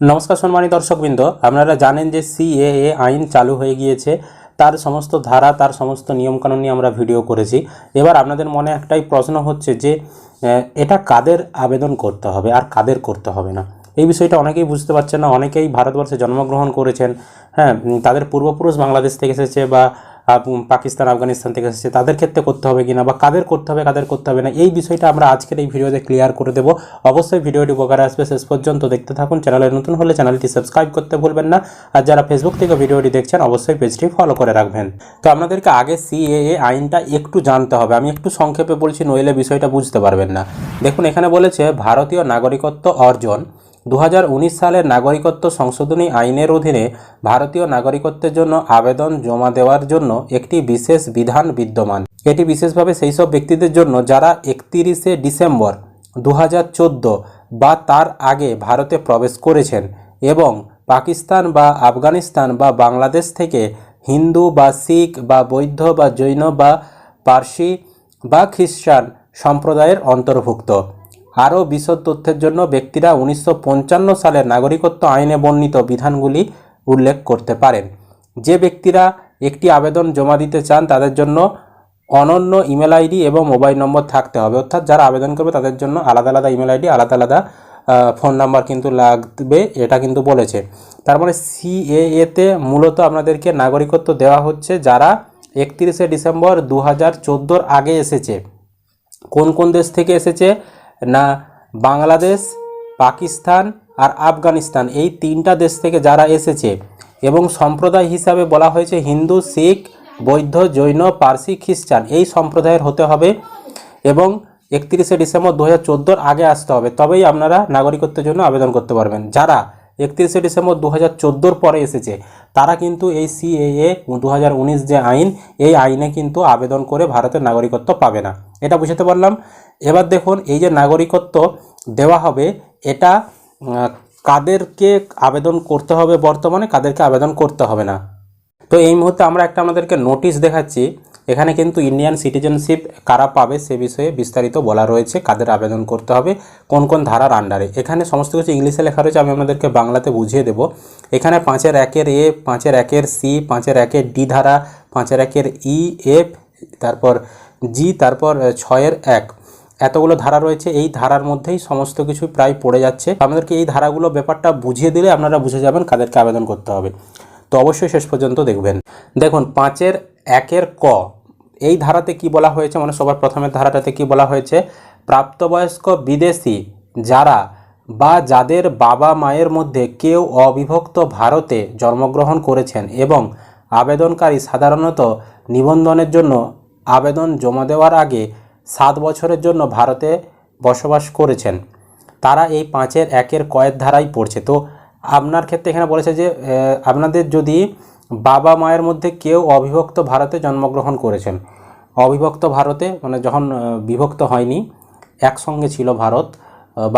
নমস্কার সম্মানী দর্শকবৃন্দ, আপনারা জানেন যে সিএএ আইন চালু হয়ে গিয়েছে। তার সমস্ত ধারা, তার সমস্ত নিয়মকানুন নিয়ে আমরা ভিডিও করেছি। এবার আপনাদের মনে একটাই প্রশ্ন হচ্ছে যে এটা কাদের আবেদন করতে হবে আর কাদের করতে হবে না? এই বিষয়টা অনেকেই বুঝতে পারছেন না, অনেকেই ভারতবর্ষে জন্মগ্রহণ করেছেন হ্যাঁ তাদের পূর্বপুরুষ বাংলাদেশ থেকে এসেছে বা পাকিস্তান, আফগানিস্তান থেকে এসেছে। তাদের ক্ষেত্রে করতে হবে কিনা বা কাদের করতে হবে, কাদের করতে হবে না, এই বিষয়টা আমরা আজকের এই ভিডিওতে ক্লিয়ার করে দেবো। অবশ্যই ভিডিওটি উপকারে আসবে। শেষ পর্যন্ত দেখতে থাকুন। চ্যানেলে নতুন হলে চ্যানেলটি সাবস্ক্রাইব করতে ভুলবেন না। আর যারা ফেসবুক থেকে ভিডিওটি দেখছেন, অবশ্যই পেজটি ফলো করে রাখবেন। তো আপনাদেরকে আগে সিএএ আইনটা একটু জানতে হবে। আমি একটু সংক্ষেপে বলছি, নইলে বিষয়টা বুঝতে পারবেন না। দেখুন, এখানে বলেছে, ভারতীয় নাগরিকত্ব অর্জন দু সালের নাগরিকত্ব সংশোধনী আইনের অধীনে ভারতীয় নাগরিকত্বের জন্য আবেদন জমা দেওয়ার জন্য একটি বিশেষ বিধান বিদ্যমান। এটি বিশেষভাবে সেই সব ব্যক্তিদের জন্য যারা একতিরিশে ডিসেম্বর দু হাজার চোদ্দ বা তার আগে ভারতে প্রবেশ করেছেন এবং পাকিস্তান বা আফগানিস্তান বা বাংলাদেশ থেকে হিন্দু বা শিখ বা বৌদ্ধ বা জৈন বা পার্সি বা খ্রিস্টান সম্প্রদায়ের অন্তর্ভুক্ত। আরও বিশদ তথ্যের জন্য ব্যক্তিরা উনিশশো সালের নাগরিকত্ব আইনে বর্ণিত বিধানগুলি উল্লেখ করতে পারেন। যে ব্যক্তিরা একটি আবেদন জমা দিতে চান, তাদের জন্য অনন্য ইমেল আইডি এবং মোবাইল নম্বর থাকতে হবে। অর্থাৎ যারা আবেদন করবে, তাদের জন্য আলাদা আলাদা ইমেল আইডি, আলাদা আলাদা ফোন নাম্বার কিন্তু লাগবে, এটা কিন্তু বলেছে। তার মানে সিএএতে মূলত আপনাদেরকে নাগরিকত্ব দেওয়া হচ্ছে যারা একত্রিশে ডিসেম্বর দু হাজার আগে এসেছে। কোন কোন দেশ থেকে এসেছে? না বাংলাদেশ, পাকিস্তান আর আফগানিস্তান, এই তিনটা দেশ থেকে যারা এসেছে এবং সম্প্রদায় হিসাবে বলা হয়েছে হিন্দু, শিখ, বৌদ্ধ, জৈন, পার্সি, খ্রিস্টান, এই সম্প্রদায়ের হতে হবে এবং একত্রিশে ডিসেম্বর দু হাজার আগে আসতে হবে। তবেই আপনারা নাগরিকত্বের জন্য আবেদন করতে পারবেন। যারা একত্রিশে ডিসেম্বর দু হাজার পরে এসেছে, তারা কিন্তু এই সিএএ দু হাজার উনিশ যে আইন, এই আইনে কিন্তু আবেদন করে ভারতের নাগরিকত্ব পাবে না। এটা বুঝাতে পারলাম। এবার দেখুন, এই যে নাগরিকত্ব দেওয়া হবে, এটা কাদেরকে আবেদন করতে হবে বর্তমানে, কাদেরকে আবেদন করতে হবে না। তো এই মুহূর্তে আমরা একটা আমাদেরকে নোটিশ দেখাচ্ছি। এখানে কিন্তু ইন্ডিয়ান সিটিজেনশিপ কারা পাবে সে বিষয়ে বিস্তারিত বলা রয়েছে, কাদের আবেদন করতে হবে, কোন কোন ধারার আন্ডারে এখানে সমস্ত কিছু ইংলিশে লেখা রয়েছে, আমি আপনাদেরকে বাংলাতে বুঝিয়ে দেব। এখানে পাঁচের একের এ পাঁচের একের সি পাঁচের একের ডি ধারা, পাঁচের একের ই এফ তারপর জি তারপর ছয়ের এক। এতগুলো ধারা রয়েছে, এই ধারার মধ্যেই সমস্ত কিছু প্রায় পড়ে যাচ্ছে। আপনাদেরকে এই ধারাগুলো ব্যাপারটা বুঝিয়ে দিলে আপনারা বুঝে যাবেন কাদেরকে আবেদন করতে হবে। তো অবশ্যই শেষ পর্যন্ত দেখবেন। দেখুন, পাঁচের একের ক, এই ধারাতে কি বলা হয়েছে? মানে সবার প্রথমের ধারাটাতে কি বলা হয়েছে? প্রাপ্তবয়স্ক বিদেশি যারা বা যাদের বাবা মায়ের মধ্যে কেউ অবিভক্ত ভারতে জন্মগ্রহণ করেছেন এবং আবেদনকারী সাধারণত নিবন্ধনের জন্য আবেদন জমা দেওয়ার আগে সাত বছরের জন্য ভারতে বসবাস করেছেন। তারা এই পাঁচের একের কয়ের ধারাই পড়ছে। তো আপনার ক্ষেত্রে এখানে বলেছে যে আপনাদের যদি বাবা মায়ের মধ্যে কেউ অবিভক্ত ভারতে জন্মগ্রহণ করেছেন, অবিভক্ত ভারতে মানে যখন বিভক্ত হয়নি, একসঙ্গে ছিল ভারত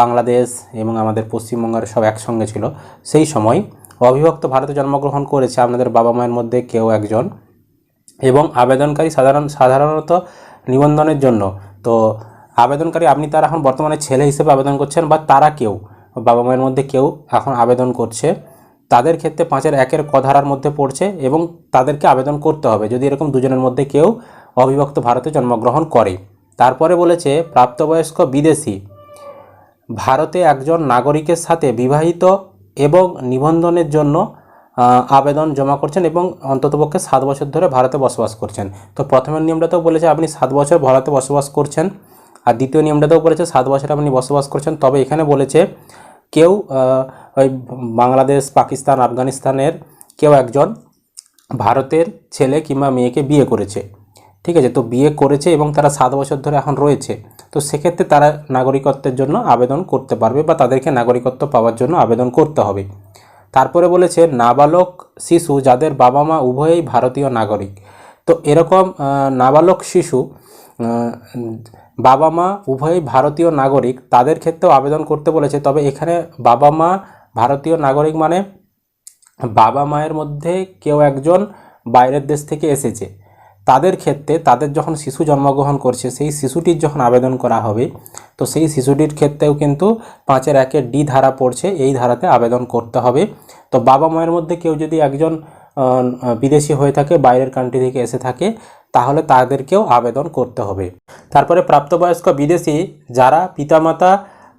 বাংলাদেশ এবং আমাদের পশ্চিমবঙ্গের সব একসঙ্গে ছিল, সেই সময় অবিভক্ত ভারতে জন্মগ্রহণ করেছে আপনাদের বাবা মায়ের মধ্যে কেউ একজন। এবং আবেদনকারী সাধারণ সাধারণত নিবন্ধনের জন্য। তো আবেদনকারী, আপনি তার এখন বর্তমানে ছেলে হিসেবে আবেদন করছেন, বা তারা কেউ, বাবা মায়ের মধ্যে কেউ এখন আবেদন করছে, তাদের ক্ষেত্রে পাঁচের একের কধারার মধ্যে পড়ছে এবং তাদেরকে আবেদন করতে হবে। যদি এরকম দুজনের মধ্যে কেউ অবিভক্ত ভারতে জন্মগ্রহণ করে। তারপরে বলেছে, প্রাপ্তবয়স্ক বিদেশি, ভারতে একজন নাগরিকের সাথে বিবাহিত এবং নিবন্ধনের জন্য আবেদন জমা করছেন এবং অন্ততপক্ষে সাত বছর ধরে ভারতে বসবাস করছেন। তো প্রথমের নিয়মটাতেও বলেছে আপনি সাত বছর ভারতে বসবাস করছেন আর দ্বিতীয় নিয়মটাতেও বলেছে সাত বছর আপনি বসবাস করছেন। তবে এখানে বলেছে কেউ ওই বাংলাদেশ, পাকিস্তান, আফগানিস্তানের কেউ একজন ভারতের ছেলে কিংবা মেয়েকে বিয়ে করেছে। ঠিক আছে? তো বিয়ে করেছে এবং তারা সাত বছর ধরে এখন রয়েছে। তো সেক্ষেত্রে তারা নাগরিকত্বের জন্য আবেদন করতে পারবে বা তাদেরকে নাগরিকত্ব পাওয়ার জন্য আবেদন করতে হবে। তারপরে বলেছে, নাবালক শিশু যাদের বাবা মা উভয়েই ভারতীয় নাগরিক। তো এরকম নাবালক শিশু বাবা মা উভয়ই ভারতীয় নাগরিক, তাদের ক্ষেত্রেও আবেদন করতে বলেছে। তবে এখানে বাবা মা ভারতীয় নাগরিক মানে বাবা মায়ের মধ্যে কেউ একজন বাইরের দেশ থেকে এসেছে। তাদের ক্ষেত্রে তাদের যখন শিশু জন্মগ্রহণ করছে, সেই শিশুটির যখন আবেদন করা হবে, তো সেই শিশুটির ক্ষেত্রেও কিন্তু পাঁচের একের ডি ধারা পড়ছে, এই ধারাতে আবেদন করতে হবে। তো বাবা মায়ের মধ্যে কেউ যদি একজন বিদেশি হয়ে থাকে, বাইরের কান্ট্রি থেকে এসে থাকে, তাহলে তাদেরকেও আবেদন করতে হবে। তারপরে প্রাপ্তবয়স্ক বিদেশি যারা পিতামাতা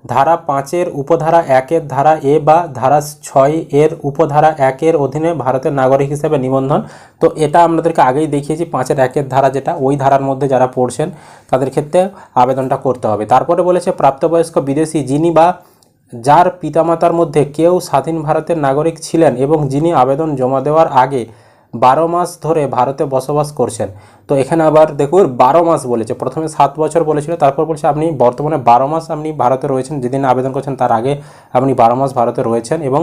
ধারা পাঁচের উপধারা একের ধারা এ বা ধারা ছয় এর উপধারা একের অধীনে ভারতের নাগরিক হিসেবে নিবন্ধন। তো এটা আমাদেরকে আগেই দেখিয়েছি, পাঁচের একের ধারা যেটা, ওই ধারার মধ্যে যারা পড়ছেন তাদের ক্ষেত্রে আবেদনটা করতে হবে। তারপরে বলেছে, প্রাপ্তবয়স্ক বিদেশি যিনি বা যার পিতামাতার মধ্যে কেউ স্বাধীন ভারতের নাগরিক ছিলেন এবং যিনি আবেদন জমা দেওয়ার আগে বারো মাস ধরে ভারতে বসবাস করছেন। তো এখানে আবার দেখুন, বারো মাস বলেছে। প্রথমে সাত বছর বলেছিল, তারপর বলছে আপনি বর্তমানে বারো মাস আপনি ভারতে রয়েছেন। যেদিন আবেদন করছেন তার আগে আপনি বারো মাস ভারতে রয়েছেন এবং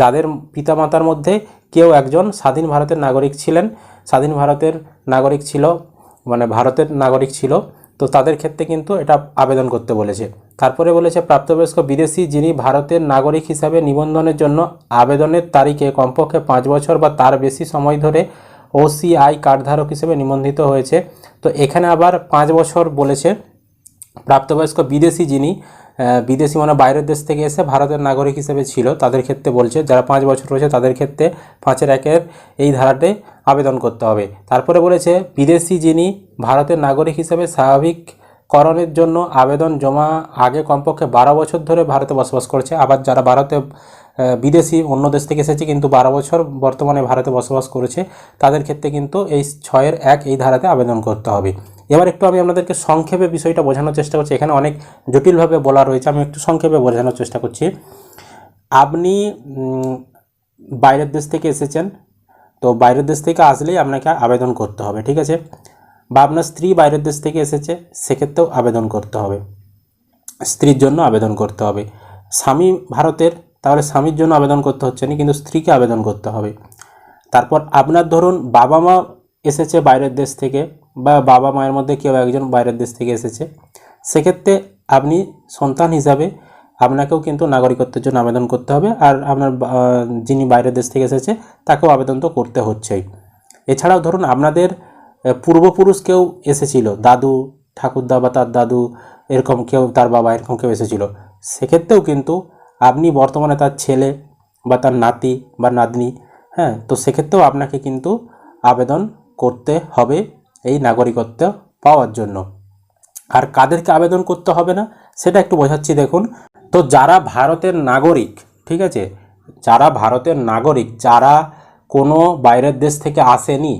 যাদের পিতামাতার মধ্যে কেউ একজন স্বাধীন ভারতের নাগরিক ছিলেন, স্বাধীন ভারতের নাগরিক ছিল মানে ভারতের নাগরিক ছিল, তো তাদের ক্ষেত্রে কিন্তু এটা আবেদন করতে বলেছে। তারপরে বলেছে, প্রাপ্তবয়স্ক বিদেশি যিনি ভারতের নাগরিক হিসাবে নিবন্ধনের জন্য আবেদনের তারিখে কমপক্ষে পাঁচ বছর বা তার বেশি সময় ধরে ওসিআই কার্ডধারক হিসেবে নিবন্ধিত হয়েছে। তো এখানে আবার পাঁচ বছর বলেছে, প্রাপ্তবয়স্ক বিদেশি যিনি বিদেশি মানে বাইরের দেশ থেকে এসে ভারতের নাগরিক হিসেবে ছিল, তাদের ক্ষেত্রে বলছে, যারা পাঁচ বছর রয়েছে তাদের ক্ষেত্রে পাঁচের একের এই ধারাতে আবেদন করতে হবে। তারপরে বলেছে, বিদেশি যিনি ভারতের নাগরিক হিসেবে স্বাভাবিককরণের জন্য আবেদন জমা আগে কমপক্ষে বারো বছর ধরে ভারতে বসবাস করছে। আবার যারা ভারতে বিদেশি অন্য দেশ থেকে এসেছে কিন্তু বারো বছর বর্তমানে ভারতে বসবাস করেছে, তাদের ক্ষেত্রে কিন্তু এই ছয়ের এক এই ধারাতে আবেদন করতে হবে। এবার একটু আমি আপনাদেরকে সংক্ষেপে বিষয়টা বোঝানোর চেষ্টা করছি। এখানে অনেক জটিলভাবে বলা রয়েছে, আমি একটু সংক্ষেপে বোঝানোর চেষ্টা করছি। আপনি বাইরের দেশ থেকে এসেছেন, তো বাইরের দেশ থেকে আসলেই আপনাকে আবেদন করতে হবে, ঠিক আছে? বা আপনার স্ত্রী বাইরের দেশ থেকে এসেছে, সেক্ষেত্রেও আবেদন করতে হবে। স্ত্রীর জন্য আবেদন করতে হবে। স্বামী ভারতের, তাহলে স্বামীর জন্য আবেদন করতে হচ্ছে না, কিন্তু স্ত্রীকে আবেদন করতে হবে। তারপর আপনার ধরুন, বাবা মা এসেছে বাইরের দেশ থেকে, বা বাবা মায়ের মধ্যে কেউ একজন বাইরের দেশ থেকে এসেছে, সেক্ষেত্রে আপনি সন্তান হিসাবে আপনাকেও কিন্তু নাগরিকত্বের জন্য আবেদন করতে হবে, আর আপনার যিনি বাইরের দেশ থেকে এসেছে, তাকেও আবেদন তো করতে হচ্ছেই। এছাড়াও ধরুন, আপনাদের পূর্বপুরুষ কেউ এসেছিল, দাদু, ঠাকুরদা বা তার দাদু, এরকম কেউ, তার বাবা এরকম কেউ এসেছিল। সেক্ষেত্রেও কিন্তু আপনি বর্তমানে তার ছেলে বা তার নাতি বা নাতনি হ্যাঁ তো সেক্ষেত্রেও আপনাকে কিন্তু আবেদন করতে হবে এই নাগরিকত্ব পাওয়ার জন্য। আর কাদেরকে আবেদন করতে হবে না, সেটা একটু বোঝাচ্ছি, দেখুন। তো যারা ভারতের নাগরিক, ঠিক আছে? যারা ভারতের নাগরিক, যারা কোনো বাইরের দেশ থেকে আসেনি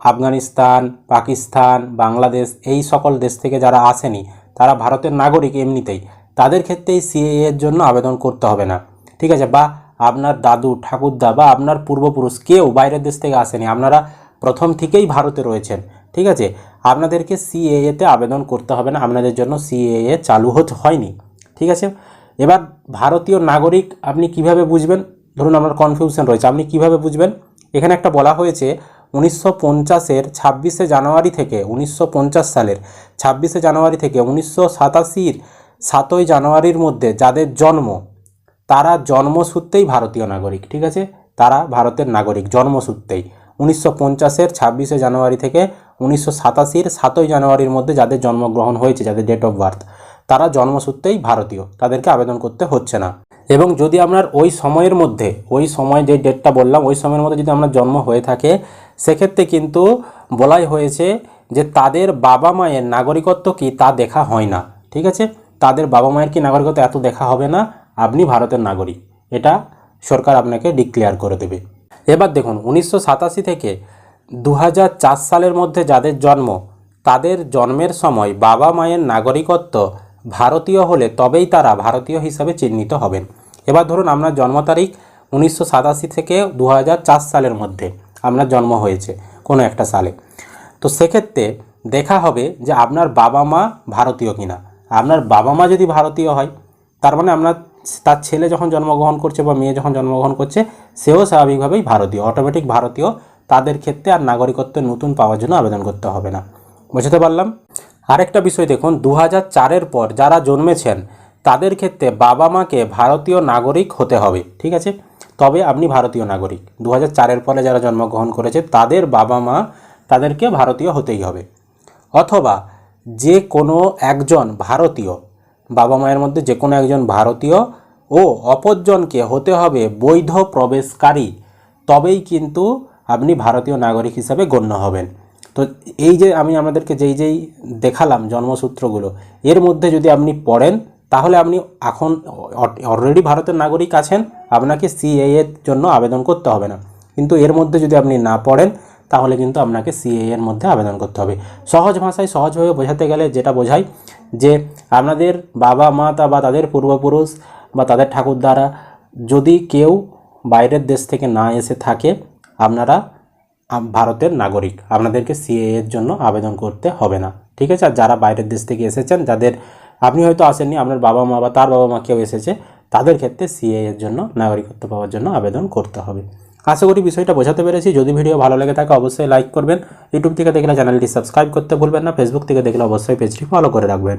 আফগানিস্তান, পাকিস্তান, বাংলাদেশ এই সকল দেশ থেকে যারা আসেনি, তারা ভারতের নাগরিক এমনিতেই। তাদের ক্ষেত্রেই সিএ এর জন্য আবেদন করতে হবে না। ঠিক আছে, বা আপনার দাদু, ঠাকুরদা বা আপনার পূর্বপুরুষ কেউ বাইরের দেশ থেকে আসেনি, আপনারা প্রথম থেকেই ভারতে রয়েছেন। ঠিক আছে, আপনাদেরকে সিএএতে আবেদন করতে হবে না, আপনাদের জন্য সিএএ চালু হতে হয়নি। ঠিক আছে, এবার ভারতীয় নাগরিক আপনি কীভাবে বুঝবেন? ধরুন আপনার কনফিউশন রয়েছে, আপনি কীভাবে বুঝবেন? এখানে একটা বলা হয়েছে উনিশশো পঞ্চাশের ছাব্বিশে জানুয়ারি থেকে উনিশশো পঞ্চাশ সালের ছাব্বিশে জানুয়ারি থেকে উনিশশো সাতাশির সাতই জানুয়ারির মধ্যে যাদের জন্ম, তারা জন্মসূত্রেই ভারতীয় নাগরিক, ঠিক আছে? তারা ভারতের নাগরিক, জন্মসূত্রেই। উনিশশো পঞ্চাশের ছাব্বিশে জানুয়ারি থেকে উনিশশো সাতাশির সাতই জানুয়ারির মধ্যে যাদের জন্মগ্রহণ হয়েছে, যাদের ডেট অফ বার্থ তারা জন্মসূত্রেই ভারতীয়, তাদেরকে আবেদন করতে হচ্ছে না। এবং যদি আপনার ওই সময়ের মধ্যে, ওই সময় যে ডেটটা বললাম, ওই সময়ের মধ্যে যদি আপনার জন্ম হয়ে থাকে সেক্ষেত্রে কিন্তু বলাই হয়েছে যে তাদের বাবা মায়ের নাগরিকত্ব কি তা দেখা হয় না, ঠিক আছে? তাদের বাবা মায়ের কি নাগরিকত্ব এত দেখা হবে না? আপনি ভারতের নাগরিক। এটা সরকার আপনাকে ডিক্লেয়ার করে দেবে। এবার দেখুন, উনিশশো সাতাশি থেকে দু হাজার চার সালের মধ্যে যাদের জন্ম, তাদের জন্মের সময় বাবা মায়ের নাগরিকত্ব ভারতীয় হলে তবেই তারা ভারতীয় হিসাবে চিহ্নিত হবেন। এবার ধরুন, আপনার জন্ম তারিখ উনিশশো সাতাশি থেকে দু হাজার চার সালের মধ্যে। আপনার জন্ম হয়েছে, কোনো একটা সালে। তো সেক্ষেত্রে দেখা হবে যে আপনার বাবা মা ভারতীয় কিনা। আপনার বাবা মা যদি ভারতীয় হয়, তার মানে আপনার তার ছেলে যখন জন্মগ্রহণ করছে বা মেয়ে যখন জন্মগ্রহণ করছে, সেও স্বাভাবিকভাবেই ভারতীয় অটোমেটিক ভারতীয়। তাদের ক্ষেত্রে আর নাগরিকত্বের নতুন পাওয়ার জন্য আবেদন করতে হবে না। বুঝতে পারলাম? আরেকটা বিষয় দেখুন দু চারের পর যারা জন্মেছেন তাদের ক্ষেত্রে বাবা মাকে ভারতীয় নাগরিক হতে হবে, ঠিক আছে? তবে আপনি ভারতীয় নাগরিক। দু হাজার চারের পরে যারা জন্মগ্রহণ করেছে, তাদের বাবা মা তাদেরকে ভারতীয় হতেই হবে। অথবা যে কোনো একজন ভারতীয়, বাবা মায়ের মধ্যে যে কোনো একজন ভারতীয় ও অপরজনকে হতে হবে বৈধ প্রবেশকারী, তবেই কিন্তু আপনি ভারতীয় নাগরিক হিসাবে গণ্য হবেন। তো এই যে আমি আমাদেরকে যেই যেই দেখালাম জন্মসূত্রগুলো, এর মধ্যে যদি আপনি পড়েন তাহলে আপনি এখন অলরেডি ভারতের নাগরিক আছেন, আপনাকে সিএ জন্য আবেদন করতে হবে না। কিন্তু এর মধ্যে যদি আপনি না পড়েন, তাহলে কিন্তু আপনাকে সিএ এর মধ্যে আবেদন করতে হবে। সহজ ভাষায় সহজভাবে বোঝাতে গেলে যেটা বোঝায় যে আপনাদের বাবা, মা তা বা তাদের পূর্বপুরুষ বা তাদের ঠাকুরদারা যদি কেউ বাইরের দেশ থেকে না এসে থাকে, আপনারা ভারতের নাগরিক। আপনাদেরকে সিএ এর জন্য আবেদন করতে হবে না। ঠিক আছে? আর যারা বাইরের দেশ থেকে এসেছেন, যাদের আপনি হয়তো আসেননি, আপনার বাবা মা বা তার বাবা মা কেউ এসেছে, তাদের ক্ষেত্রে সিএ এর জন্য, নাগরিকত্ব পাওয়ার জন্য আবেদন করতে হবে। আশা করি বিষয়টা বোঝাতে পেরেছি। যদি ভিডিও ভালো লেগে থাকে, অবশ্যই লাইক করবেন। ইউটিউব থেকে দেখলে চ্যানেলটি সাবস্ক্রাইব করতে ভুলবেন না। ফেসবুক থেকে দেখলে অবশ্যই পেজটি ফলো করে রাখবেন।